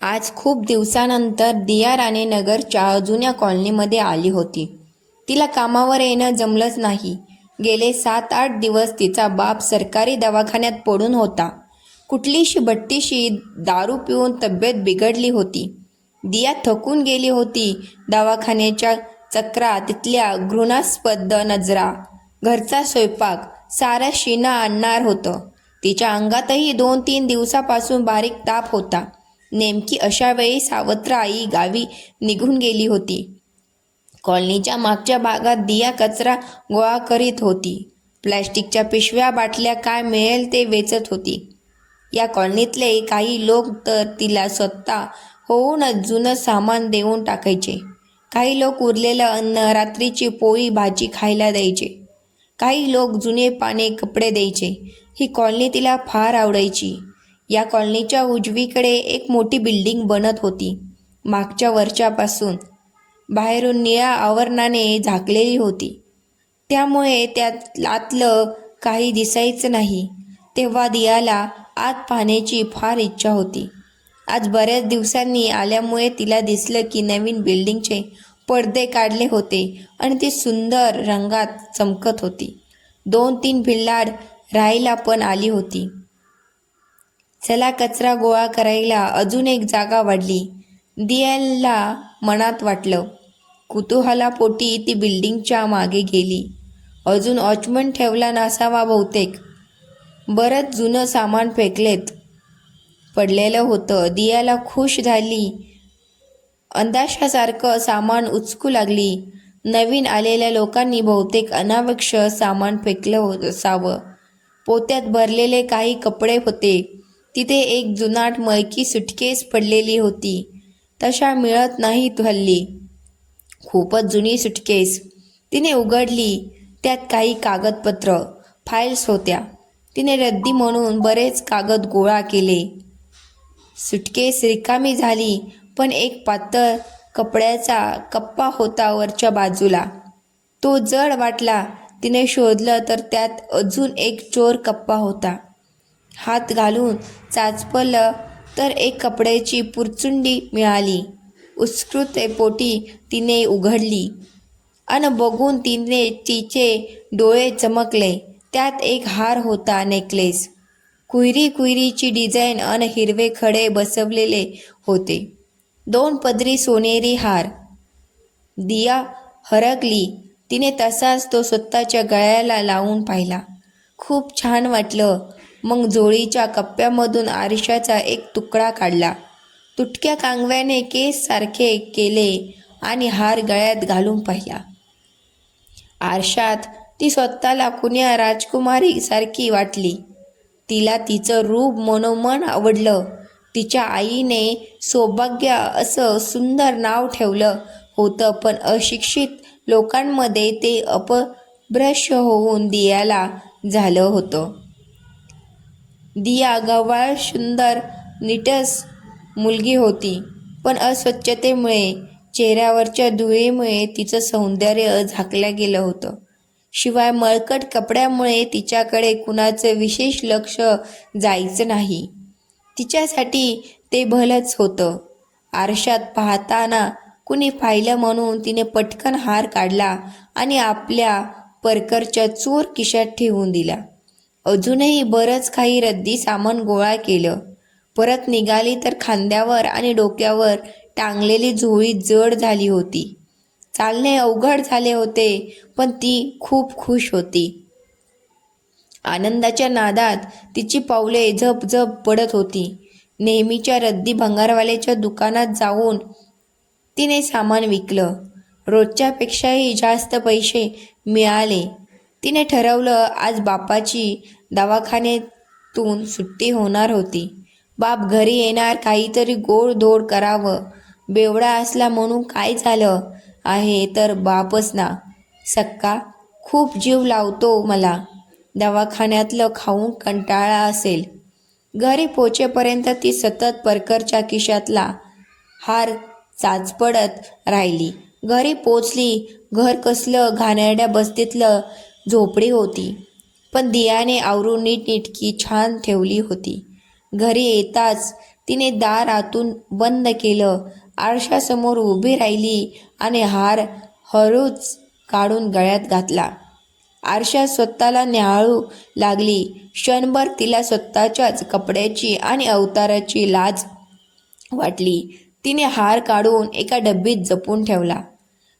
आज खूप दिवसानंतर दिया राणेनगरच्या जुन्या कॉलनीमध्ये आली होती. तिला कामावर येणं जमलंच नाही. गेले सात आठ दिवस तिचा बाप सरकारी दवाखान्यात पडून होता. कुठलीशी बट्टीशी दारू पिऊन तब्येत बिघडली होती. दिया थकून गेली होती. दवाखान्याच्या चक्रा तिथल्या घृणास्पद नजरा घरचा स्वयंपाक सारं शिना आणणार होतं. तिच्या अंगातही दोन तीन दिवसापासून बारीक ताप होता. नेमकी अशा वेळी सावत्र आई गावी निघून गेली होती. कॉलनीच्या मागच्या भागात दिया कचरा गोळा करीत होती. प्लॅस्टिकच्या पिशव्या बाटल्या काय मिळेल ते वेचत होती. या कॉलनीतले काही लोक तर तिला स्वतः होऊनच जुनं सामान देऊन टाकायचे. काही लोक उरलेलं अन्न रात्रीची पोळी भाजी खायला द्यायचे. काही लोक जुने पाने कपडे द्यायचे. ही कॉलनी तिला फार आवडायची. या कॉलनीच्या उजवीकडे एक मोठी बिल्डिंग बनत होती मागच्या वर्षापासून बाहेरून निळ्या आवरणाने झाकलेली होती. त्यामुळे त्यात आतलं काही दिसायचं नाही तेव्हा दियाला आत पाहण्याची फार इच्छा होती. आज बऱ्याच दिवसांनी आल्यामुळे तिला दिसलं की नवीन बिल्डिंगचे पडदे काढले होते आणि ती सुंदर रंगात चमकत होती. दोन तीन भिल्लाड राहायला पण आली होती. चला कचरा गोळा करायला अजून एक जागा वाढली. दियाला मनात वाटलं. कुतूहलापोटी ती बिल्डिंगच्या मागे गेली. अजून वॉचमन ठेवला नसावा बहुतेक. बरंच जुनं सामान फेकलेत. पडलेलं होतं. दियाला खुश झाली. अंदाशासारखं सामान उचकू लागली. नवीन आलेल्या लोकांनी बहुतेक अनावश्यक सामान फेकलं असावं. पोत्यात भरलेले काही कपडे होते. तिथे एक जुनाट मळकी सुटकेस पडलेली होती. तशा मिळत नाहीत हल्ली. खूपच जुनी सुटकेस. तिने उघडली. त्यात काही कागदपत्र फाईल्स होत्या. तिने रद्दी म्हणून बरेच कागद गोळा केले. सुटकेस रिकामी झाली पण एक पातळ कपड्याचा कप्पा होता वरच्या बाजूला. तो जड वाटला. तिने शोधलं तर त्यात अजून एक चोर कप्पा होता. हात घालून चाचपलं तर एक कपड्याची पुरचुंडी मिळाली. उत्स्कृत पोटी तिने उघडली अन बघून तिने तिचे डोळे चमकले. त्यात एक हार होता नेकलेस. कुहिरी कुहिरीची डिझाईन अन हिरवे खडे बसवलेले होते. दोन पदरी सोनेरी हार. दिया हरकली तिने तसाच तो स्वतःच्या गळ्याला लावून पाहिला. खूप छान वाटलं. मग जोळीच्या कप्प्यामधून आरशाचा एक तुकडा काढला. तुटक्या कांगव्याने केस सारखे केले आणि हार गळ्यात घालून पाहिला. आरशात ती स्वतःला कुण्या राजकुमारी सारखी वाटली. तिला तिचं रूप मनोमन आवडलं. तिच्या आईने सौभाग्य असं सुंदर नाव ठेवलं होतं पण अशिक्षित लोकांमध्ये ते अपभ्रश होऊन दियाला झालं होतं. दिया गवाळ सुंदर नीटस मुलगी होती. पण अस्वच्छतेमुळे चेहऱ्यावरच्या धुळीमुळे तिचं सौंदर्य झाकलं गेलं होतं. शिवाय मळकट कपड्यामुळे तिच्याकडे कुणाचं विशेष लक्ष जायचं नाही. तिच्यासाठी ते भलंच होतं. आरशात पाहताना कुणी पाहिलं म्हणून तिने पटकन हार काढला आणि आपल्या परकरच्या चोर किशात ठेवून दिला. अजूनही बरंच काही रद्दी सामान गोळा केलं. परत निघाली तर खांद्यावर आणि डोक्यावर टांगलेली झोळी जड झाली होती. चालणे अवघड झाले होते पण ती खूप खुश होती. आनंदाच्या नादात तिची पावले झप झप पडत होती. नेहमीच्या रद्दी भंगारवाल्याच्या दुकानात जाऊन तिने सामान विकलं. रोजच्यापेक्षाही जास्त पैसे मिळाले. तिने ठरवलं आज बापाची दवाखान्यातून सुट्टी होणार होती. बाप घरी येणार काहीतरी गोडधोड करावं. बेवडा असला म्हणून काय झालं आहे तर बापच ना. सक्का खूप जीव लावतो मला. दवाखान्यातलं खाऊन कंटाळा असेल. घरी पोचेपर्यंत ती सतत परकरच्या खिशातला हार चाचपडत राहिली. घरी पोचली घर कसलं घाणेरड्या बस्तीतलं झोपडी होती. पण दियाने आवरून नीटनेटकी छान ठेवली होती. घरी येताच तिने दार आतून बंद केलं. आरशासमोर उभी राहिली आणि हार हळूच काढून गळ्यात घातला. आरशा स्वतःला न्याहाळू लागली. क्षणभर तिला स्वतःच्याच कपड्याची आणि अवताराची लाज वाटली. तिने हार काढून एका डब्बीत जपून ठेवला.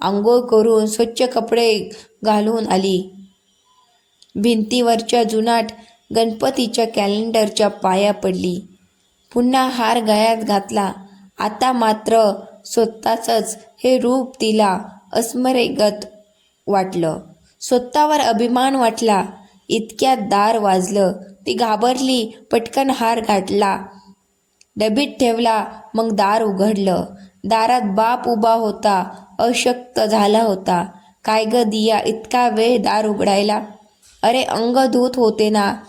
आंघोळ करून स्वच्छ कपडे घालून आली. भिंतीवरच्या जुनाट गणपतीच्या कॅलेंडरच्या पाया पडली. पुन्हा हार गळ्यात घातला. आता मात्र स्वतःचंच हे रूप तिला अस्मरेगत वाटलं. स्वतःवर अभिमान वाटला. इतक्यात दार वाजलं. ती घाबरली पटकन हार घातला डबीत ठेवला मग दार उघडलं. दारात बाप उभा होता अशक्त झाला होता. काय ग दिया इतका वेळ दार उघडायला? अरे अंग धूत होते ना.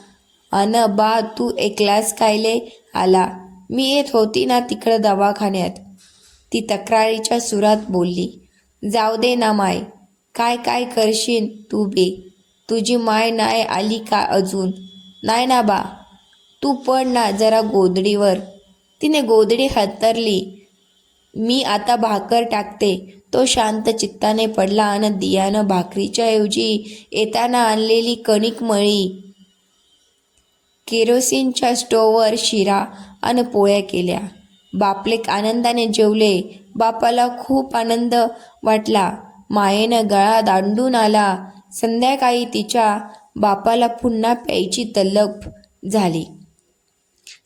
अन बा तू एकलाच कायले आला. मी येत होती ना तिकडं दवाखान्यात. ती तक्रारीच्या सुरात बोलली. जाऊ दे ना माय. काय काय करशील तू बे? तुझी माय नाही आली का अजून? नाही ना बा. तू पड ना जरा गोदडीवर तिने गोदडी हतरली. मी आता भाकर टाकते. तो शांत चित्ताने पडला आणि दियानं भाकरीच्या ऐवजी येताना आणलेली कणिक मळी केरोसिनच्या स्टोववर शिरा आणि पोळ्या केल्या. बापलेक आनंदाने जेवले. बापाला खूप आनंद वाटला. मायेनं गळा दांडून आला. संध्याकाळी तिच्या बापाला पुन्हा प्यायची तलप झाली.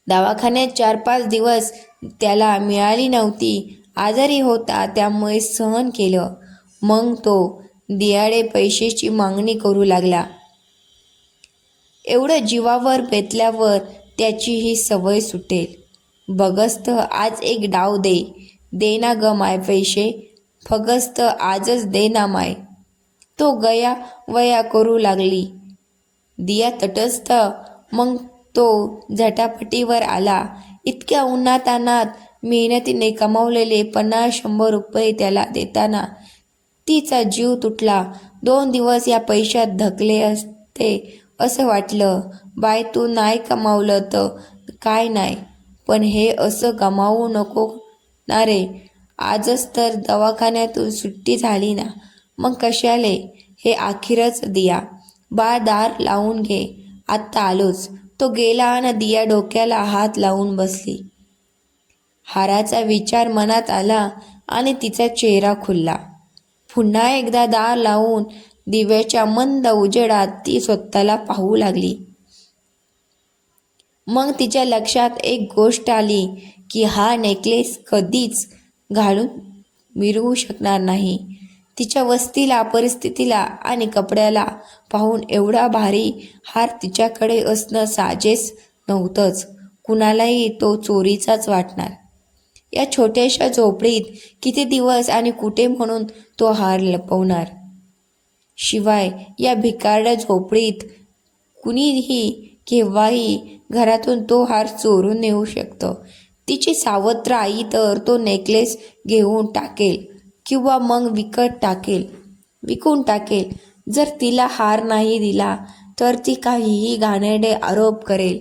दवाखान्यात चार पाच दिवस त्याला मिळाली नव्हती. आजारी होता त्यामुळे सहन केलं. मग तो दियाडे पैशाची मागणी करू लागला. एवढं जीवावर बेतल्यावर त्याची ही सवय सुटेल. बगस्त आज एक डाव दे. देना ग माय पैसे फगस्त आजच देना माय. तो गया वया करू लागली. दिया तटस्थ. मग तो झटापटीवर आला. इतक्या उन्हातानात मेहनतीने कमावलेले पन्नास शंभर रुपये त्याला देताना तिचा जीव तुटला. दोन दिवस या पैशात धकले असते असं वाटलं. बाय तू नाही कमावलं तर काय नाही. पण हे असं गमावू नको ना रे. आजच तर दवाखान्यातून सुट्टी झाली ना. मग कशाले? हे अखेरच दिया. बा दार लावून घे. आत्ता आलोच. तो गेला आणि दिया डोक्याला हात लावून बसली. हाराचा विचार मनात आला आणि तिचा चेहरा खुलला. पुन्हा एकदा दार लावून दिव्याच्या मंद उजेडात ती स्वतःला पाहू लागली. मग तिच्या लक्षात एक गोष्ट आली की हा नेकलेस कधीच घालून मिरवू शकणार नाही. तिच्या वस्तीला परिस्थितीला आणि कपड्याला पाहून एवढा भारी हार तिच्याकडे असणं साजेस नव्हतंच. कुणालाही तो चोरीचाच वाटणार. या छोट्याशा झोपडीत किती दिवस आणि कुठे म्हणून तो हार लपवणार? शिवाय या भिकारड्या झोपडीत कुणीही केव्हाही घरातून तो हार चोरून नेऊ शकतं. तिची सावत्र आई तर तो नेकलेस घेऊन टाकेल किंवा मग विकत टाकेल विकून टाकेल. जर तिला हार नाही दिला तर ती काहीही घाणेडे आरोप करेल.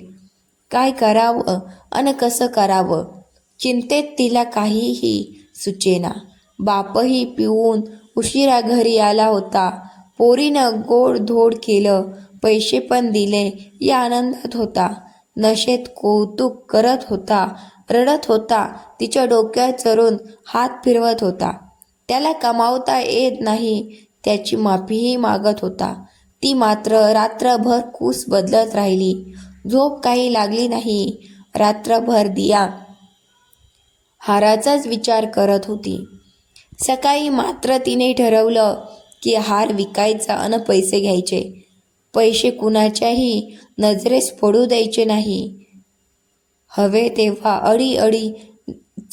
काय करावं आणि कसं करावं? चिंतेत तिला काहीही सुचेना. बापही पिऊन उशिरा घरी आला होता. पोरीनं गोड धोड केलं पैसे पण दिले या आनंदात होता. नशेत कौतुक करत होता रडत होता तिच्या डोक्यात चरून हात फिरवत होता. त्याला कमावता येत नाही त्याची माफीही मागत होता. ती मात्र रात्रभर कूस बदलत राहिली. झोप काही लागली नाही. रात्रभर दिया. हाराचाच विचार करत होती. सकाळी मात्र तिने ठरवलं की हार विकायचा आणि पैसे घ्यायचे. पैसे कुणाच्याही नजरेस पडू द्यायचे नाही. हवे तेव्हा अडी अडी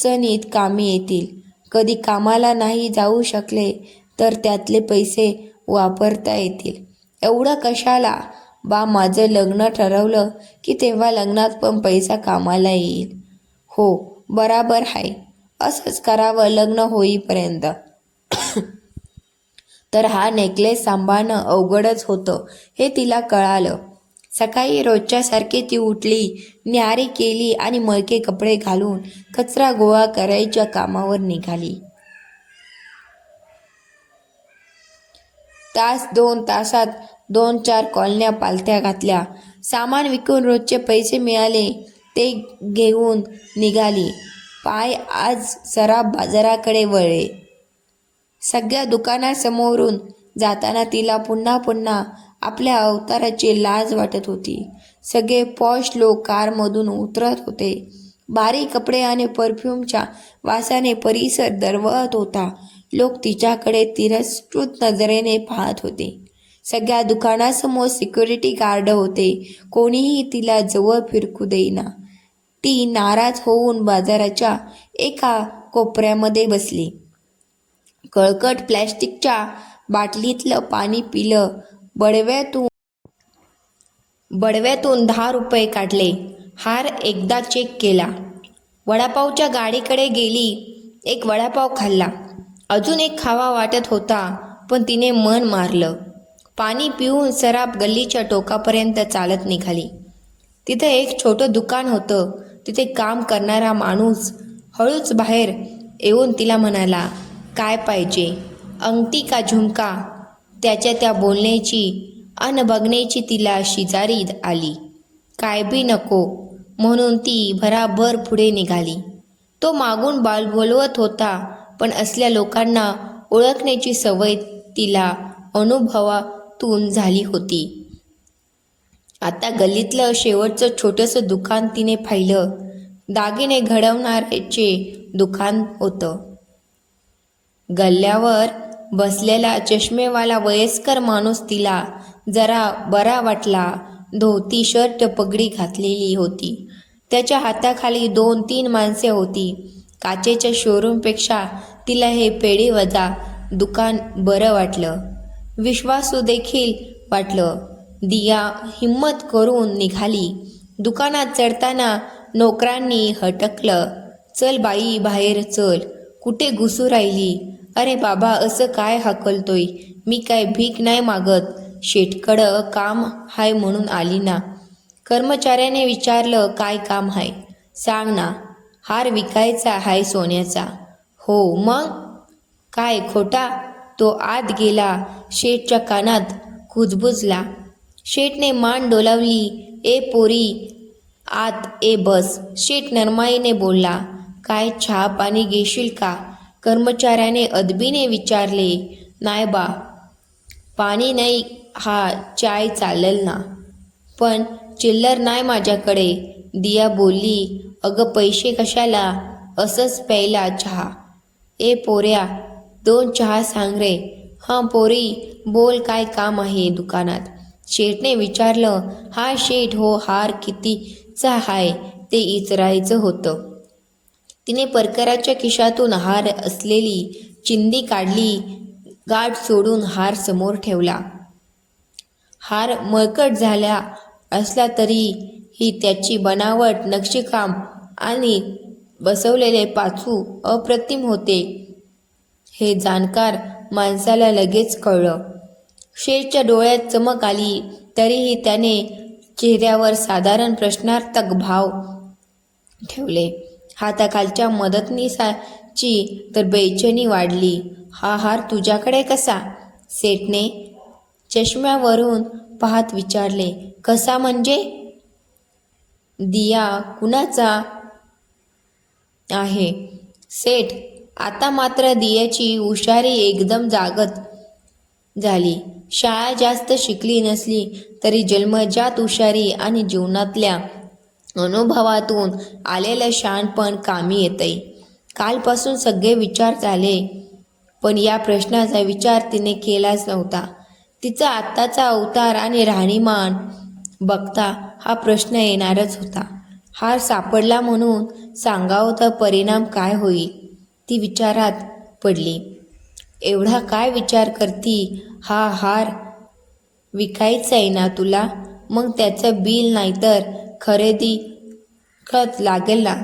चणीत कामी येतील. कधी कामाला नाही जाऊ शकले तर त्यातले पैसे वापरता येतील. एवढं कशाला? बा माझं लग्न ठरवलं की तेव्हा लग्नात पण पैसा कामाला येईल. हो बराबर आहे असंच करावं लग्न होईपर्यंत. तर हा नेकलेस सांभाळणं अवघडच होतं हे तिला कळालं. सकाळी रोजच्यासारखी ती उठली न्यारी केली आणि मळके कपडे घालून कचरा गोळा करायच्या कामावर निघाली. तास दोन तासात दोन चार कॉलन्या पालथ्या घातल्या. सामान विकून रोजचे पैसे मिळाले. ते घेऊन निघाली. पाय आज सराब बाजाराकडे वळले सगळ्या दुकानासमोरून जाताना तिला पुन्हा पुन्हा आपल्या अवताराची लाज वाटत होती. सगळे पॉश लोक कारमधून उतरत होते. बारीक कपडे आणि परफ्यूमच्या वासाने परिसर दरवळत होता. लोक तिच्याकडे तिरस्कृत नजरेने पाहत होते. सगळ्या दुकानासमोर सिक्युरिटी गार्ड होते. कोणीही तिला जवळ फिरकू देईना. ती नाराज होऊन बाजाराच्या एका कोपऱ्यामध्ये बसली. कळकट प्लॅस्टिकच्या बाटलीतलं पाणी पिलं. बडव्यातून बडव्यातून दहा रुपये काढले. हार एकदा चेक केला. वडापावच्या गाडीकडे गेली. एक वडापाव खाल्ला. अजून एक खावा वाटत होता पण तिने मन मारलं. पाणी पिऊन सराब गल्लीच्या टोकापर्यंत चालत निघाली. तिथं एक छोटं दुकान होतं. तिथे काम करणारा माणूस हळूच बाहेर येऊन तिला म्हणाला काय पाहिजे? अंगठी का झुमका? त्याच्या त्या बोलण्याची अन बघण्याची तिला शिजारी आली. काय बी नको म्हणून ती भराभर पुढे निघाली. तो मागून बाल बोलवत होता पण असल्या लोकांना ओळखण्याची सवय तिला अनुभवातून झाली होती. आता गल्लीतलं शेवटचं छोटंसं दुकान तिने पाहिलं. दागिने घडवणाऱ्याचे दुकान होतं. गल्ल्यावर बसलेला चष्मेवाला वयस्कर माणूस तिला जरा बरा वाटला. धोती शर्ट पगडी घातलेली होती. त्याच्या हाताखाली दोन तीन माणसे होती. काचेच्या शोरूमपेक्षा तिला हे पेढी वजा दुकान बरं वाटलं. विश्वासू देखील वाटलं. दिया हिम्मत करून निघाली. दुकानात चढताना नोकरांनी हटकलं चल बाई बाहेर चल. कुठे घुसू राहिली? अरे बाबा असं काय हाकलतोय? मी काय भीक नाही मागत. शेटकडं काम हाय म्हणून आली ना. कर्मचाऱ्याने विचारलं काय काम हाय? सांग ना. हार विकायचा हाय सोन्याचा. हो मग? काय खोटा? तो आत गेला. शेठच्या कानात कुजबुजला शेठने मान डोलावली. ए पोरी आत ए बस. शेठ नरमाईने बोलला काय चहा पाणी घेशील का? कर्मचाऱ्याने अदबीने विचारले नाही बा पाणी नाही हा चाय चालेल ना. पण चिल्लर नाही माझ्याकडे. दिया बोलली अगं पैसे कशाला? असंच प्यायला चहा. ए पोऱ्या दोन चहा सांग रे. हां पोरी बोल काय काम आहे दुकानात. शेठने विचारलं हा शेठ हो हार कितीचा हाय? ते इचरायचं होतं. तिने परकराच्या खिशातून हार असलेली चिंदी काढली गाठ सोडून हार समोर ठेवला. हार मळकट झाला असला तरी ही त्याची बनावट नक्षीकाम आणि बसवलेले पाचू अप्रतिम होते हे जाणकार माणसाला लगेच कळलं. शेठच्या डोळ्यात चमक आली. तरीही त्याने चेहऱ्यावर साधारण प्रश्नार्थक भाव ठेवले. हाताखालच्या मदतनीसाची तर बेचैनी वाढली. हा हार तुझ्याकडे कसा? सेठने चष्म्यावरून पाहत विचारले. कसा म्हणजे? दिया कुणाचा आहे? सेठ आता मात्र दियाची हुशारी एकदम जागत झाली. शाळा जास्त शिकली नसली तरी जन्मजात हुशारी आणि जीवनातल्या अनुभवातून आलेलं शहाणपण कामी येतंय. कालपासून सगळे विचार झाले पण या प्रश्नाचा विचार तिने केलाच नव्हता. तिचा आत्ताचा अवतार आणि राहणीमान बघता हा प्रश्न येणारच होता. हार सापडला म्हणून सांगावं तर परिणाम काय होईल? ती विचारात पडली. एवढा काय विचार करती? हा हार विकायचा आहे ना तुला? मग त्याचं बिल नाहीतर खरेदी खत लागेल ना?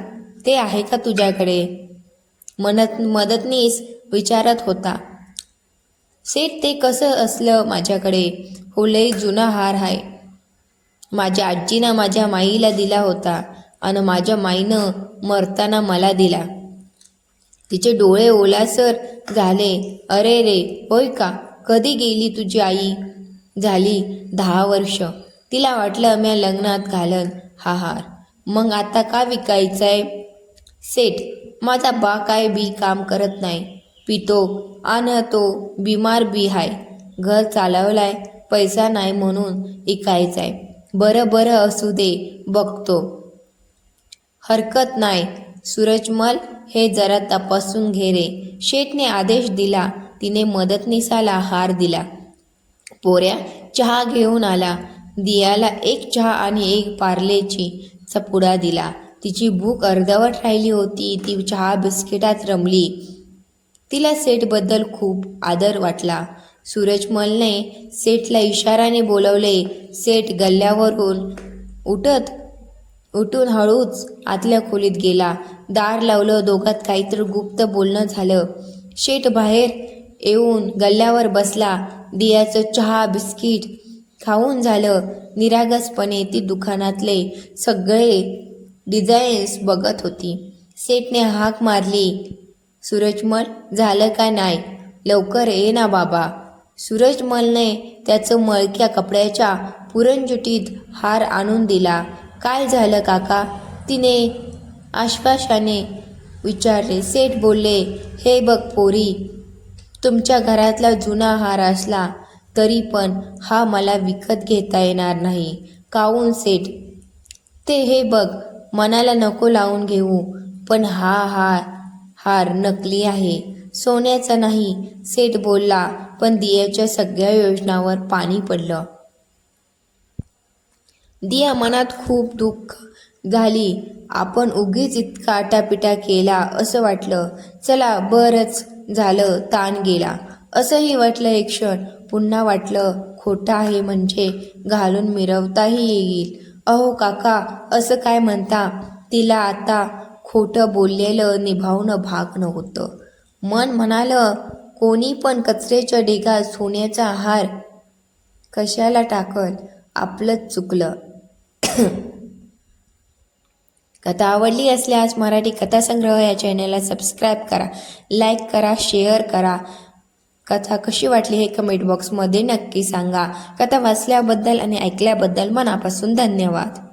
ते आहे का तुझ्याकडे? मनत मदतनीस विचारत होता. सेठ ते कसं असलं माझ्याकडे? हो लई जुना हार आहे माझ्या आजीनं माझ्या माईला दिला होता आणि माझ्या माईनं मरताना मला दिला. तिचे डोळे ओलासर झाले. अरे रे होय का? कधी गेली तुझी आई? झाली दहा वर्ष. तिला वाटलं मी लग्नात घालन. हा हार मग आता का विकायचंय? सेठ माझा बा काय बी काम करत नाही. पितो आणि तो बिमार बी हाय. घर चालवलाय पैसा नाही म्हणून इकायचाय. बरं बरं असू दे बघतो. हरकत नाही. सूरजमल हे जरा तपासून घे रे. शेठने आदेश दिला. तिने मदतनीसाला हार दिला. पोऱ्या चहा घेऊन आला. दियाला एक चहा आणि एक पार्लेची चपुडा दिला. तिची भूक अर्धवट राहिली होती. ती चहा बिस्किटात रमली. तिला सेठबद्दल खूप आदर वाटला. सूरजमलने सेठला इशाराने बोलवले सेठ गल्ल्यावरून उठत उठून हळूच आतल्या खोलीत गेला. दार लावलं दोघात काहीतरी गुप्त बोलणं झालं. शेठ बाहेर येऊन गल्ल्यावर बसला. दियाचं चहा बिस्किट खाऊन झालं. निरागसपणे ती दुकानातले सगळे डिझाईन्स बघत होती. सेठने हाक मारली सूरजमल झालं का नाही? लवकर ये ना बाबा. सूरजमलने त्याचं मळक्या कपड्याच्या पुरणजुटीत हार आणून दिला. काय झालं काका? तिने आश्वासाने विचारले सेठ बोलले हे बघ पोरी तुमच्या घरातला जुना हार असला तरी पण हा मला विकत घेता येणार नाही. काऊन सेठ? ते हे बघ मनाला नको लावून घेऊ पण हा हार हार नकली आहे. सोन्याचा नाही सेठ बोलला पण दियाच्या सगळ्या योजनावर पाणी पडलं. दिया मनात खूप दुःख घाली. आपण उगीच इतका आटापिटा केला असं वाटलं. चला बरंच झालं ताण गेला. असंही वाटलं एक क्षण. पुन्हा वाटलं खोटं आहे म्हणजे घालून मिरवताही येईल. अहो काका असं काय म्हणता? तिला आता खोटं बोललेलं निभावणं भाग नव्हतं. मन म्हणालं कोणी पण कचऱ्याच्या ढिगा सोन्याचा हार कशाला टाकल? आपलंच चुकलं. कथा आवडली असल्यास मराठी कथासंग्रह या चॅनलला सबस्क्राईब करा लाईक करा शेअर करा. कथा कशी वाटली हे कमेंट बॉक्समध्ये नक्की सांगा. कथा वाचल्याबद्दल आणि ऐकल्याबद्दल मनापासून धन्यवाद.